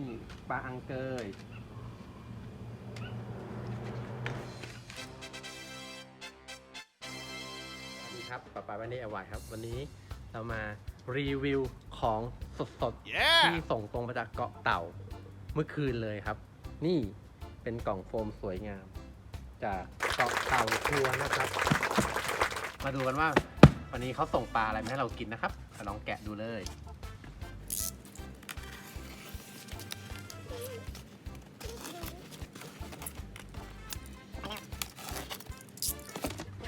นี่ปลาอังเกยสวัสดีครับป้าป้าวันนี้อวายครับ วันนี้เรามารีวิวของสดๆที่ส่งตรงมาจากเกาะเต่าเมื่อคืนเลยครับ นี่เป็นกล่องโฟมสวยงาม จากเกาะเต่าทัวร์นะครับ มาดูกันว่า วันนี้เขาส่งปลาอะไรมาให้เรากินนะครับมาลองแกะดูเลย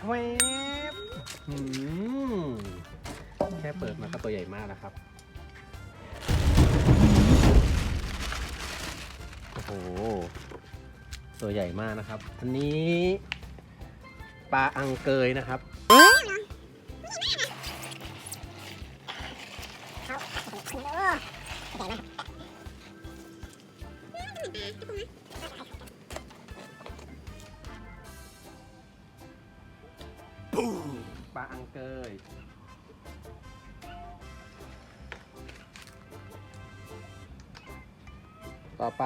ชวบอืมแค่เปิดมาก็ตัวใหญ่มากแล้วครับ โอ้โห ตัวใหญ่มากนะครับ อันนี้ปลาอังเกยนะครับปลา อังเกยต่อไป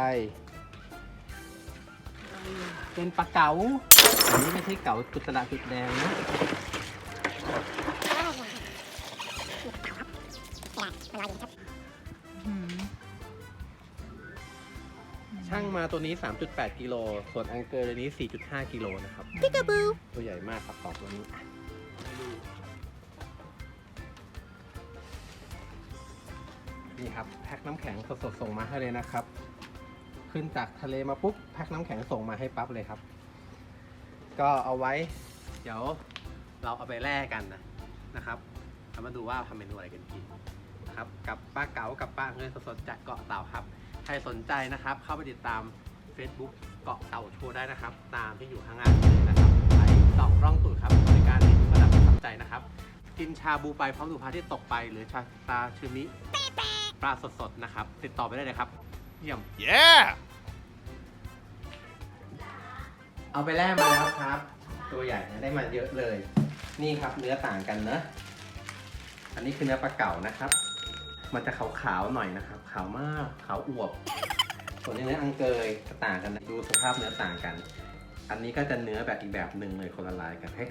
เป็นปลาเก๋าอันนี้ไม่ใช่เก๋าจุดตระจุดแดงนะช่างมาตัวนี้ 3.8 กิโล ส่วนอังเกอร์ตัวนี้ 4.5 กิโลนะครับพิกาบูตัวใหญ่มากครับสองตัวนี้ นี่ครับแพ็คน้ำแข็งสดๆส่งมาให้เลยนะครับ ขึ้นจากทะเลมาปุ๊บแพ็คน้ำแข็งส่งมาให้ปั๊บเลยครับ ก็เอาไว้ เดี๋ยวเราเอาไปแล่กันนะนะครับเรามาดูว่าทำเมนูอะไรกันกินนะครับกับป้าเก๋ากับป้าเงินสดๆจากเกาะเต่าครับ ใครสนใจนะครับ เข้าไปติดตาม Facebook เกาะเต่าโชว์ได้นะครับ ตามที่อยู่ข้างล่างนี้นะครับ ไปสองร่องตูดครับบริการดีทุกระดับประทับใจนะครับ กินชาบูไปพร้อมดูพระอาที่ตกไป หรือชาตาชูมิปลาสดๆนะครับ ติดต่อไปได้เลยครับ เยี่ยม Yeah! เอาไปแล่มาแล้วครับ ตัวใหญ่นะได้มาเยอะเลย นี่ครับเนื้อต่างกันนะอันนี้คือเนื้อปลาเก๋านะครับ มันจะขาวๆหน่อยนะครับ ขาวมากขาวอวบ ส่วนเนื้ออังเกยก็ต่างกันนะดูสภาพเนื้อต่างกัน อันนี้ก็จะเนื้อแบบอีกแบบหนึ่งเลยคนละลายกันให้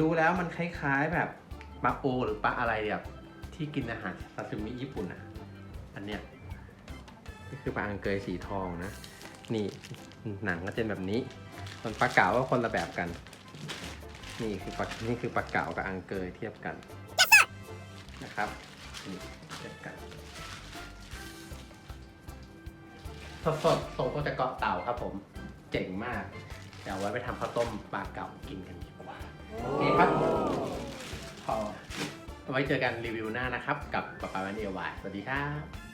ดูแล้วมันคล้ายๆแบบปลาโอหรือปลาอะไรแบบที่กินอาหารซาซิมิญี่ปุ่นอะ อันเนี้ยนี่คือปลาอังเกยสีทองนะ นี่หนังก็จะเป็นแบบนี้ส่วนปลาเก๋าก็คนละแบบกัน นี่คือปลานี่คือปลาเก๋ากับอังเกยเทียบกันนะครับนี่เทียบกันสดสดๆส่งมาจากเกาะเต่าครับผม เจ๋งมากเดี๋ยวเอาไว้ไปทำข้าวต้มปลาเก๋ากินกันดีกว่า โอเคครับพอเอาไว้เจอกันรีวิวหน้านะครับ กับปลาปลาวันเดียววายสวัสดีครับ